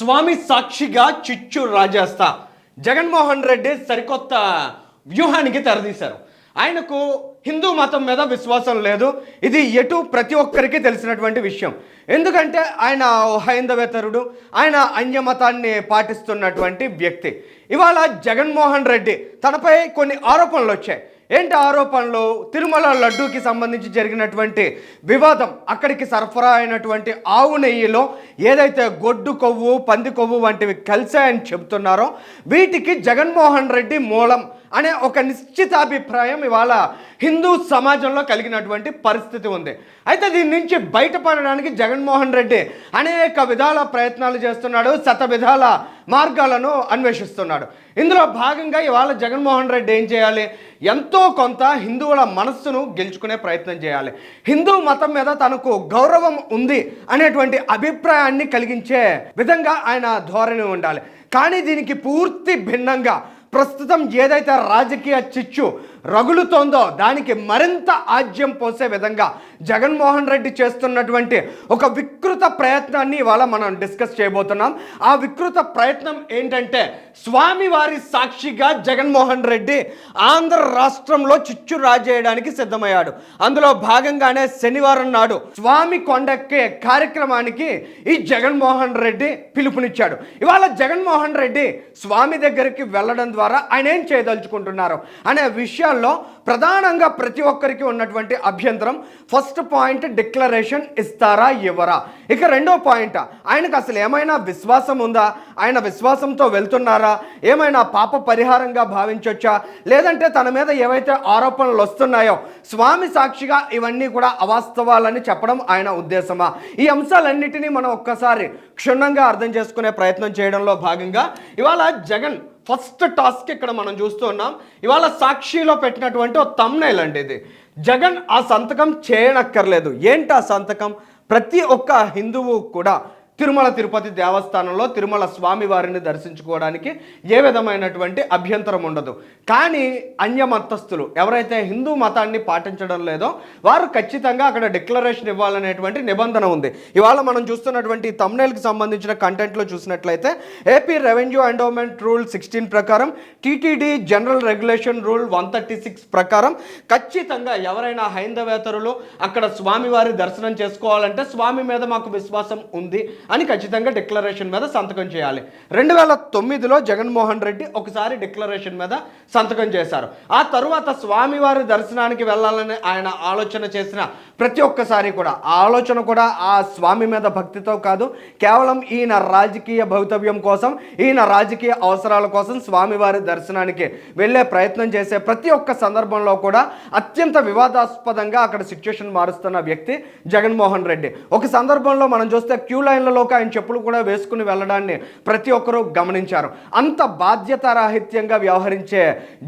స్వామి సాక్షిగా చిచ్చు రాజేస్తా. జగన్మోహన్ రెడ్డి సరికొత్త వ్యూహానికి తెరదీశారు. ఆయనకు హిందూ మతం మీద విశ్వాసం లేదు. ఇది ఎటు ప్రతి ఒక్కరికి తెలిసినటువంటి విషయం. ఎందుకంటే ఆయన హైందవేతరుడు ఆయన అన్యమతాన్ని పాటిస్తున్నటువంటి వ్యక్తి. ఇవాళ జగన్మోహన్ రెడ్డి తనపై కొన్ని ఆరోపణలు వచ్చాయి ఏంటి ఆరోపణలు? తిరుమల లడ్డూకి సంబంధించి జరిగినటువంటి వివాదం అక్కడికి సరఫరా అయినటువంటి ఆవు నెయ్యిలో ఏదైతే గొడ్డు కొవ్వు పంది కొవ్వు వంటివి కలిశాయని చెబుతున్నారో వీటికి జగన్మోహన్ రెడ్డి మూలం. అనే ఒక నిశ్చితాభిప్రాయం ఇవాళ హిందూ సమాజంలో కలిగినటువంటి పరిస్థితి ఉంది. అయితే దీని నుంచి బయటపడడానికి జగన్మోహన్ రెడ్డి అనేక విధాల ప్రయత్నాలు చేస్తున్నాడు శత విధాల మార్గాలను అన్వేషిస్తున్నాడు. ఇందులో భాగంగా ఇవాళ జగన్మోహన్ రెడ్డి ఏం చేయాలి? ఎంతో కొంత హిందువుల మనస్సును గెలుచుకునే ప్రయత్నం చేయాలి. హిందూ మతం మీద తనకు గౌరవం ఉంది అనేటువంటి అభిప్రాయాన్ని కలిగించే విధంగా ఆయన ధోరణి ఉండాలి. కానీ దీనికి పూర్తి భిన్నంగా ప్రస్తుతం ఏదైతే రాజకీయ చిచ్చు రగులుతోందో దానికి మరింత ఆజ్యం పోసే విధంగా జగన్మోహన్ రెడ్డి చేస్తున్నటువంటి ఒక వికృత ప్రయత్నాన్ని ఇవాళ మనం డిస్కస్ చేయబోతున్నాం. ఆ వికృత ప్రయత్నం ఏంటంటే స్వామివారి సాక్షిగా జగన్మోహన్ రెడ్డి ఆంధ్ర రాష్ట్రంలో చిచ్చు రాజేయడానికి సిద్ధమయ్యాడు. అందులో భాగంగానే శనివారం నాడు స్వామి కొండక్కే కార్యక్రమానికి ఈ జగన్మోహన్ రెడ్డి పిలుపునిచ్చాడు. ఇవాళ జగన్మోహన్ రెడ్డి స్వామి దగ్గరికి వెళ్ళడం ద్వారా ఆయన ఏం చేయదలుచుకుంటున్నారు? అనే విషయాల్లో ప్రధానంగా ప్రతి ఒక్కరికి ఉన్నటువంటి అభ్యంతరం ఫస్ట్ పాయింట్ డిక్లరేషన్ ఇస్తారా ఇవ్వరా? ఇక రెండో పాయింట్ ఆయనకు అసలు ఏమైనా విశ్వాసం ఉందా? ఆయన విశ్వాసంతో వెళ్తున్నారా? ఏమైనా పాప పరిహారంగా భావించవచ్చా లేదంటే తన మీద ఏవైతే ఆరోపణలు వస్తున్నాయో స్వామి సాక్షిగా ఇవన్నీ కూడా అవాస్తవాలని చెప్పడం ఆయన ఉద్దేశమా? ఈ అంశాలన్నిటినీ మనం ఒక్కసారి క్షుణ్ణంగా అర్థం చేసుకునే ప్రయత్నం చేయడంలో భాగంగా ఇవాళ జగన్ ఫస్ట్ టాస్క్ ఇక్కడ మనం చూస్తున్నాం ఇవాళ సాక్షిలో పెట్టినటువంటి ఓ తమ్నైల్ అండి ఇది. జగన్ ఆ సంతకం చేయనక్కర్లేదు. ఏంటి ఆ సంతకం? ప్రతి ఒక్క హిందువు కూడా తిరుమల తిరుపతి దేవస్థానంలో తిరుమల స్వామి వారిని దర్శించుకోవడానికి ఏ విధమైనటువంటి అభ్యంతరం ఉండదు. కానీ అన్యమతస్థులు ఎవరైతే హిందూ మతాన్ని పాటించడం లేదో వారు ఖచ్చితంగా అక్కడ డిక్లరేషన్ ఇవ్వాలనేటువంటి నిబంధన ఉంది. ఇవాళ మనం చూస్తున్నటువంటి తమ్నేల్కి సంబంధించిన కంటెంట్లో చూసినట్లయితే AP revenue endowment rule sixteen ప్రకారం TTD general regulation rule one thirty six ప్రకారం ఖచ్చితంగా ఎవరైనా హైందవేతరులు అక్కడ స్వామివారి దర్శనం చేసుకోవాలంటే స్వామి మీద మాకు విశ్వాసం ఉంది అని ఖచ్చితంగా డిక్లరేషన్ మీద సంతకం చేయాలి. రెండు వేల తొమ్మిదిలో జగన్మోహన్ రెడ్డి ఒకసారి డిక్లరేషన్ మీద సంతకం చేశారు. ఆ తరువాత స్వామివారి దర్శనానికి వెళ్ళాలని ఆయన ఆలోచన చేసిన ప్రతి ఒక్కసారి కూడా. ఆ ఆలోచన కూడా ఆ స్వామి మీద భక్తితో కాదు కేవలం ఈయన రాజకీయ భవితవ్యం కోసం ఈయన రాజకీయ అవసరాల కోసం స్వామివారి దర్శనానికి వెళ్ళే ప్రయత్నం చేసే ప్రతి ఒక్క సందర్భంలో కూడా అత్యంత వివాదాస్పదంగా అక్కడ సిచ్యుయేషన్ మారుస్తున్న వ్యక్తి జగన్మోహన్ రెడ్డి. ఒక సందర్భంలో మనం చూస్తే క్యూ లైన్లలో లోకంలోకి ఆయన చెప్పులు కూడా వేసుకుని వెళ్ళడాన్ని ప్రతి ఒక్కరూ గమనించారు. అంత బాధ్యతారాహిత్యంగా వ్యవహరించే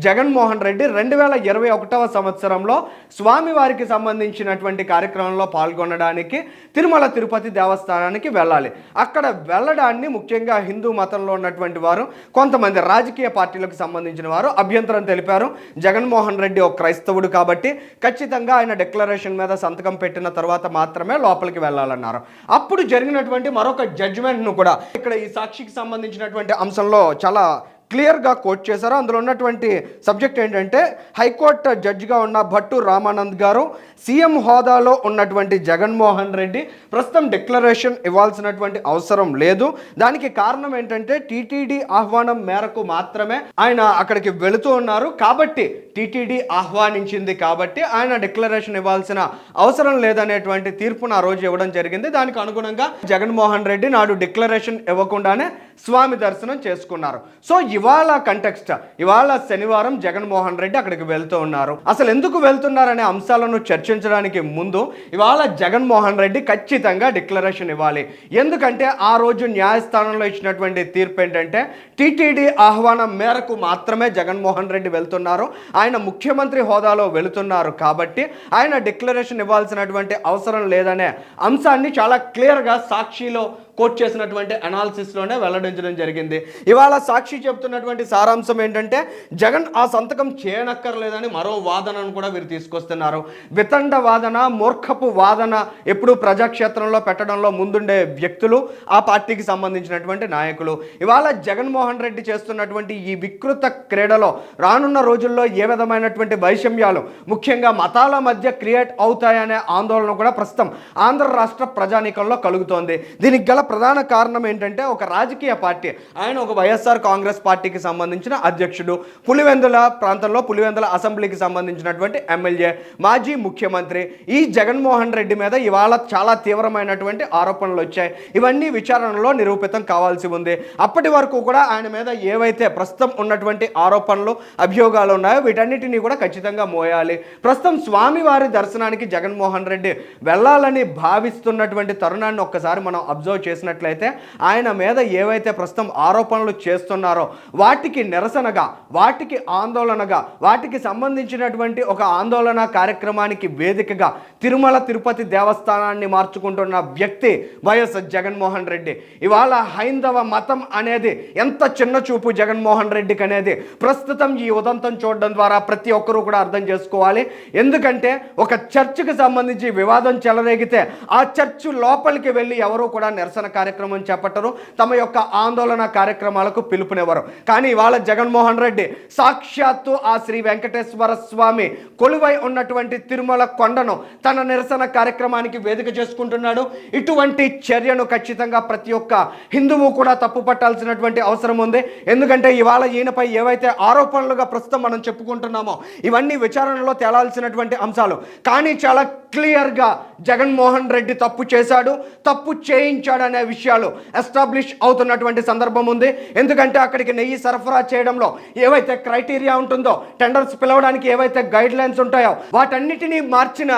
జగన్మోహన్ రెడ్డి రెండు వేల ఇరవై ఒకటవ సంవత్సరంలో స్వామివారికి సంబంధించినటువంటి కార్యక్రమంలో పాల్గొనడానికి తిరుమల తిరుపతి దేవస్థానానికి వెళ్ళాలి. అక్కడ వెళ్ళడాన్ని ముఖ్యంగా హిందూ మతంలో ఉన్నటువంటి వారు కొంతమంది రాజకీయ పార్టీలకు సంబంధించిన వారు అభ్యంతరం తెలిపారు. జగన్మోహన్ రెడ్డి ఒక క్రైస్తవుడు కాబట్టి ఖచ్చితంగా ఆయన డిక్లరేషన్ మీద సంతకం పెట్టిన తర్వాత మాత్రమే లోపలికి వెళ్ళాలన్నారు. అప్పుడు జరిగినటువంటి మరొక జడ్జిమెంట్ను కూడా ఇక్కడ ఈ సాక్షికి సంబంధించినటువంటి అంశంలో చాలా క్లియర్గా కోట్ చేశారు. అందులో ఉన్నటువంటి సబ్జెక్ట్ ఏంటంటే హైకోర్టు జడ్జిగా ఉన్న భట్టు రామానంద్ గారు సీఎం హోదాలో ఉన్నటువంటి జగన్మోహన్ రెడ్డి ప్రస్తుతం డిక్లరేషన్ ఇవ్వాల్సినటువంటి అవసరం లేదు. దానికి కారణం ఏంటంటే టీటీడీ ఆహ్వానం మేరకు మాత్రమే ఆయన అక్కడికి వెళుతూ ఉన్నారు. కాబట్టి టీటీడీ ఆహ్వానించింది కాబట్టి ఆయన డిక్లరేషన్ ఇవ్వాల్సిన అవసరం లేదనేటువంటి తీర్పును ఆ రోజు ఇవ్వడం జరిగింది. దానికి అనుగుణంగా జగన్మోహన్ రెడ్డి నాడు డిక్లరేషన్ ఇవ్వకుండానే స్వామి దర్శనం చేసుకున్నారు. సో ఇవాళ కంటెక్స్ట్ ఇవాళ శనివారం జగన్మోహన్ రెడ్డి అక్కడికి వెళ్తూ ఉన్నారు. అసలు ఎందుకు వెళ్తున్నారనే అంశాలను చర్చించడానికి ముందు ఇవాళ జగన్మోహన్ రెడ్డి ఖచ్చితంగా డిక్లరేషన్ ఇవ్వాలి. ఎందుకంటే ఆ రోజు న్యాయస్థానంలో ఇచ్చినటువంటి తీర్పు ఏంటంటే టీటీడీ ఆహ్వానం మేరకు మాత్రమే జగన్మోహన్ రెడ్డి వెళ్తున్నారు. ఆయన ముఖ్యమంత్రి హోదాలో వెళుతున్నారు కాబట్టి ఆయన డిక్లరేషన్ ఇవ్వాల్సినటువంటి అవసరం లేదనే అంశాన్ని చాలా క్లియర్గా సాక్షిలో కోట్ చేసినటువంటి అనాలిసిస్లోనే వెల్లడించడం జరిగింది. ఇవాళ సాక్షి చెప్తున్నటువంటి సారాంశం ఏంటంటే జగన్ ఆ సంతకం చేయనక్కర్లేదని మరో వాదనను కూడా వీరు తీసుకొస్తున్నారు. వితండ వాదన మూర్ఖపు వాదన ఎప్పుడు ప్రజాక్షేత్రంలో పెట్టడంలో ముందుండే వ్యక్తులు ఆ పార్టీకి సంబంధించినటువంటి నాయకులు. ఇవాళ జగన్మోహన్ రెడ్డి చేస్తున్నటువంటి ఈ వికృత క్రీడలో రానున్న రోజుల్లో ఏ విధమైనటువంటి వైషమ్యాలు ముఖ్యంగా మతాల మధ్య క్రియేట్ అవుతాయనే ఆందోళన కూడా ప్రస్తుతం ఆంధ్ర రాష్ట్ర ప్రజానీకంలో కలుగుతోంది. దీనికి గల ప్రధాన కారణం ఏంటంటే ఒక రాజకీయ పార్టీ ఆయన ఒక వైఎస్ఆర్ కాంగ్రెస్ పార్టీకి సంబంధించిన అధ్యక్షుడు. పులివెందుల ప్రాంతంలో పులివెందుల అసెంబ్లీకి సంబంధించినటువంటి ఎమ్మెల్యే మాజీ ముఖ్యమంత్రి ఈ జగన్మోహన్ రెడ్డి మీద ఇవాళ చాలా తీవ్రమైనటువంటి ఆరోపణలు వచ్చాయి. ఇవన్నీ విచారణలో నిరూపితం కావాల్సి ఉంది. అప్పటి వరకు కూడా ఆయన మీద ఏవైతే ప్రస్తుతం ఉన్నటువంటి ఆరోపణలు అభియోగాలు ఉన్నాయో వీటన్నిటినీ కూడా ఖచ్చితంగా మోయాలి. ప్రస్తుతం స్వామివారి దర్శనానికి జగన్మోహన్ రెడ్డి వెళ్ళాలని భావిస్తున్నటువంటి తరుణాన్ని ఒక్కసారి మనం అబ్జర్వ్ చేసినట్లయితే ఆయన మీద ఏవైతే ప్రస్తుతం ఆరోపణలు చేస్తున్నారో వాటికి నిరసనగా వాటికి ఆందోళనగా వాటికి సంబంధించినటువంటి ఒక ఆందోళన కార్యక్రమానికి వేదికగా తిరుమల తిరుపతి దేవస్థానాన్ని మార్చుకుంటున్న వ్యక్తి వైఎస్ జగన్మోహన్ రెడ్డి. ఇవాళ హైందవ మతం అనేది ఎంత చిన్న చూపు జగన్మోహన్ రెడ్డికి అనేది ప్రస్తుతం ఈ ఉదంతం చూడడం ద్వారా ప్రతి ఒక్కరూ కూడా అర్థం చేసుకోవాలి. ఎందుకంటే ఒక చర్చికి సంబంధించి వివాదం చెలరేగితే ఆ చర్చ్ లోపలికి వెళ్ళి ఎవరు కూడా నిరసన కార్యక్రమం చేపట్టరు తమ యొక్క ఆందోళన కార్యక్రమాలకు పిలుపునివ్వరు. కానీ ఇవాళ జగన్మోహన్ రెడ్డి సాక్షాత్తు ఆ శ్రీ వెంకటేశ్వర స్వామి కొలువై ఉన్నటువంటి తిరుమల కొండను తన నిరసన కార్యక్రమానికి వేదిక చేసుకుంటున్నాడు. ఇటువంటి చర్యను ఖచ్చితంగా ప్రతి ఒక్క హిందువు కూడా తప్పు పట్టాల్సినటువంటి అవసరం ఉంది. ఎందుకంటే ఇవాళ ఈయనపై ఏవైతే ఆరోపణలుగా ప్రస్తుతం మనం చెప్పుకుంటున్నామో ఇవన్నీ విచారణలో తేలాల్సినటువంటి అంశాలు. కానీ చాలా క్లియర్గా జగన్మోహన్ రెడ్డి తప్పు చేశాడు. తప్పు చేయించాడు అనే విషయాలు ఎస్టాబ్లిష్ అవుతున్నటువంటి సందర్భం ఉంది. ఎందుకంటే అక్కడికి నెయ్యి సరఫరా చేయడంలో ఏవైతే క్రైటీరియా ఉంటుందో టెండర్స్ పిలవడానికి ఏవైతే గైడ్ లైన్స్ ఉంటాయో వాటన్నిటినీ మార్చిన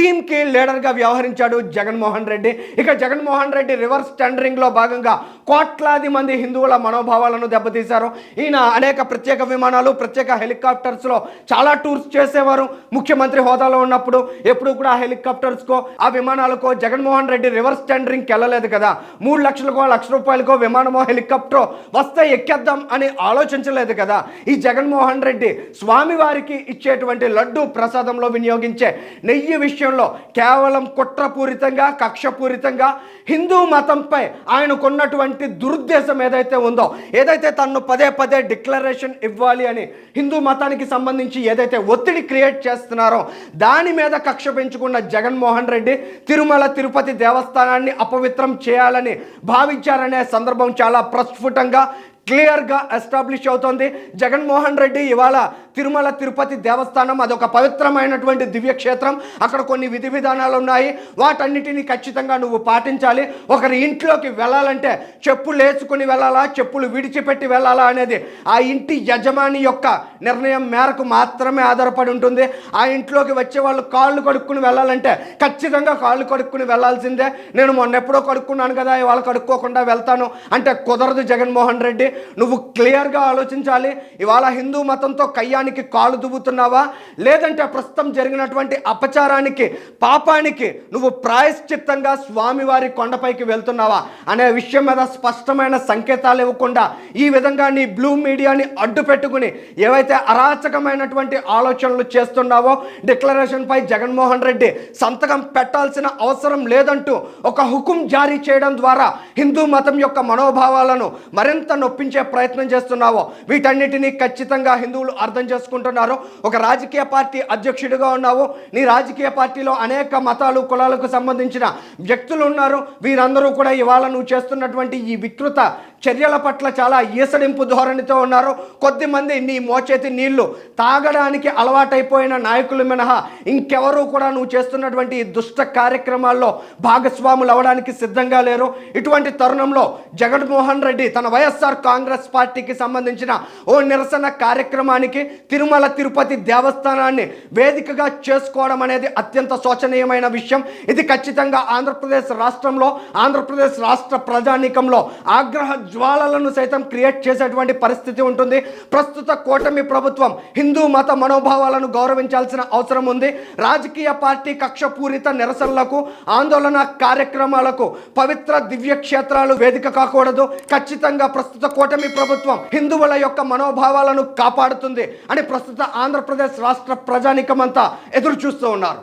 టీంకి లీడర్గా వ్యవహరించాడు జగన్మోహన్ రెడ్డి. ఇక జగన్మోహన్ రెడ్డి రివర్స్ టెండరింగ్లో భాగంగా కోట్లాది మంది హిందువుల మనోభావాలను దెబ్బతీశారు. ఈయన అనేక ప్రత్యేక విమానాలు ప్రత్యేక హెలికాప్టర్స్లో చాలా టూర్స్ చేసేవారు. ముఖ్యమంత్రి హోదాలో ఉన్నప్పుడు ఎప్పుడు కూడా ఆ హెలికాప్టర్స్కో ఆ విమానాలకో జగన్మోహన్ రెడ్డి రివర్స్ టెండరింగ్కి వెళ్ళలేదు కదా. మూడు లక్షలకో లక్ష రూపాయలకో విమానమో హెలికాప్టరో వస్తే ఎక్కేద్దాం అని ఆలోచించలేదు కదా. ఈ జగన్మోహన్ రెడ్డి స్వామివారికి ఇచ్చేటువంటి లడ్డు ప్రసాదంలో వినియోగించే నెయ్యి విషయం విషయంలో కేవలం కుట్రపూరితంగా కక్షపూరితంగా హిందూ మతంపై ఆయనకున్నటువంటి దురుద్దేశం ఏదైతే ఉందో ఏదైతే తను పదే పదే డిక్లరేషన్ ఇవ్వాలి అని హిందూ మతానికి సంబంధించి ఏదైతే ఒత్తిడి క్రియేట్ చేస్తున్నారో దాని మీద కక్ష పెంచుకున్న జగన్మోహన్ రెడ్డి తిరుమల తిరుపతి దేవస్థానాన్ని అపవిత్రం చేయాలని భావించారనే సందర్భం చాలా ప్రస్ఫుటంగా క్లియర్గా ఎస్టాబ్లిష్ అవుతోంది. జగన్మోహన్ రెడ్డి ఇవాళ తిరుమల తిరుపతి దేవస్థానం అదొక పవిత్రమైనటువంటి దివ్యక్షేత్రం. అక్కడ కొన్ని విధి విధానాలు ఉన్నాయి. వాటన్నిటిని ఖచ్చితంగా నువ్వు పాటించాలి. ఒకరి ఇంట్లోకి వెళ్ళాలంటే చెప్పులు వేసుకుని వెళ్ళాలా చెప్పులు విడిచిపెట్టి వెళ్ళాలా అనేది ఆ ఇంటి యజమాని యొక్క నిర్ణయం మేరకు మాత్రమే ఆధారపడి ఉంటుంది. ఆ ఇంట్లోకి వచ్చే వాళ్ళు కాళ్ళు కడుక్కుని వెళ్ళాలంటే ఖచ్చితంగా కాళ్ళు కడుక్కుని వెళ్ళాల్సిందే. నేను మొన్న ఎప్పుడో కడుక్కున్నాను కదా ఇవాళ కడుక్కోకుండా వెళ్తాను అంటే కుదరదు జగన్మోహన్ రెడ్డి. నువ్వు క్లియర్గా ఆలోచించాలి. ఇవాళ హిందూ మతంతో కయ్యానికి కాలు దువ్వుతున్నావా? లేదంటే ప్రస్తుతం జరిగినటువంటి అపచారానికి పాపానికి నువ్వు ప్రాయశ్చిత్తంగా స్వామివారి కొండపైకి వెళ్తున్నావా? అనే విషయం మీద స్పష్టమైన సంకేతాలు ఇవ్వకుండా ఈ విధంగా నీ బ్లూ మీడియాని అడ్డు పెట్టుకుని ఏవైతే అరాచకమైనటువంటి ఆలోచనలు చేస్తున్నావో డిక్లరేషన్ పై జగన్మోహన్ రెడ్డి సంతకం పెట్టాల్సిన అవసరం లేదంటూ ఒక హుకుం జారీ చేయడం ద్వారా హిందూ మతం యొక్క మనోభావాలను మరింత నొప్పించే ప్రయత్నం చేస్తున్నావో వీటన్నిటినీ ఖచ్చితంగా హిందువులు అర్థం చేసుకుంటున్నారు ఒక రాజకీయ పార్టీ అధ్యక్షుడిగా ఉన్నావు నీ రాజకీయ పార్టీలో అనేక మతాలు కులాలకు సంబంధించిన వ్యక్తులు ఉన్నారు వీరందరూ కూడా ఇవాళ నువ్వు చేస్తున్నటువంటి ఈ వికృత చర్యల పట్ల చాలా ఈసడింపు ధోరణితో ఉన్నారు. కొద్దిమంది నీ మోచేతి నీళ్ళు తాగడానికి అలవాటైపోయిన నాయకులు మినహా ఇంకెవరూ కూడా నువ్వు చేస్తున్నటువంటి ఈ దుష్ట కార్యక్రమాల్లో భాగస్వాములు అవడానికి సిద్ధంగా లేరు. ఇటువంటి తరుణంలో జగన్మోహన్ రెడ్డి తన వైఎస్ఆర్ కాంగ్రెస్ పార్టీకి సంబంధించిన ఓ నిరసన కార్యక్రమానికి తిరుమల తిరుపతి దేవస్థానాన్ని వేదికగా చేసుకోవడం అనేది అత్యంత శోచనీయమైన విషయం. ఇది ఖచ్చితంగా ఆంధ్రప్రదేశ్ రాష్ట్రంలో ఆంధ్రప్రదేశ్ రాష్ట్ర ప్రజానీకంలో ఆగ్రహ జ్వాలలను సైతం క్రియేట్ చేసేటువంటి పరిస్థితి ఉంటుంది. ప్రస్తుత కూటమి ప్రభుత్వం హిందూ మత మనోభావాలను గౌరవించాల్సిన అవసరం ఉంది. రాజకీయ పార్టీ కక్షపూరిత నిరసనలకు ఆందోళన కార్యక్రమాలకు పవిత్ర దివ్య క్షేత్రాలు వేదిక కాకూడదు. ఖచ్చితంగా ప్రస్తుత కూటమి ప్రభుత్వం హిందువుల యొక్క మనోభావాలను కాపాడుతుంది అని ప్రస్తుత ఆంధ్రప్రదేశ్ రాష్ట్ర ప్రజానికమంతా ఎదురు చూస్తూ ఉన్నారు.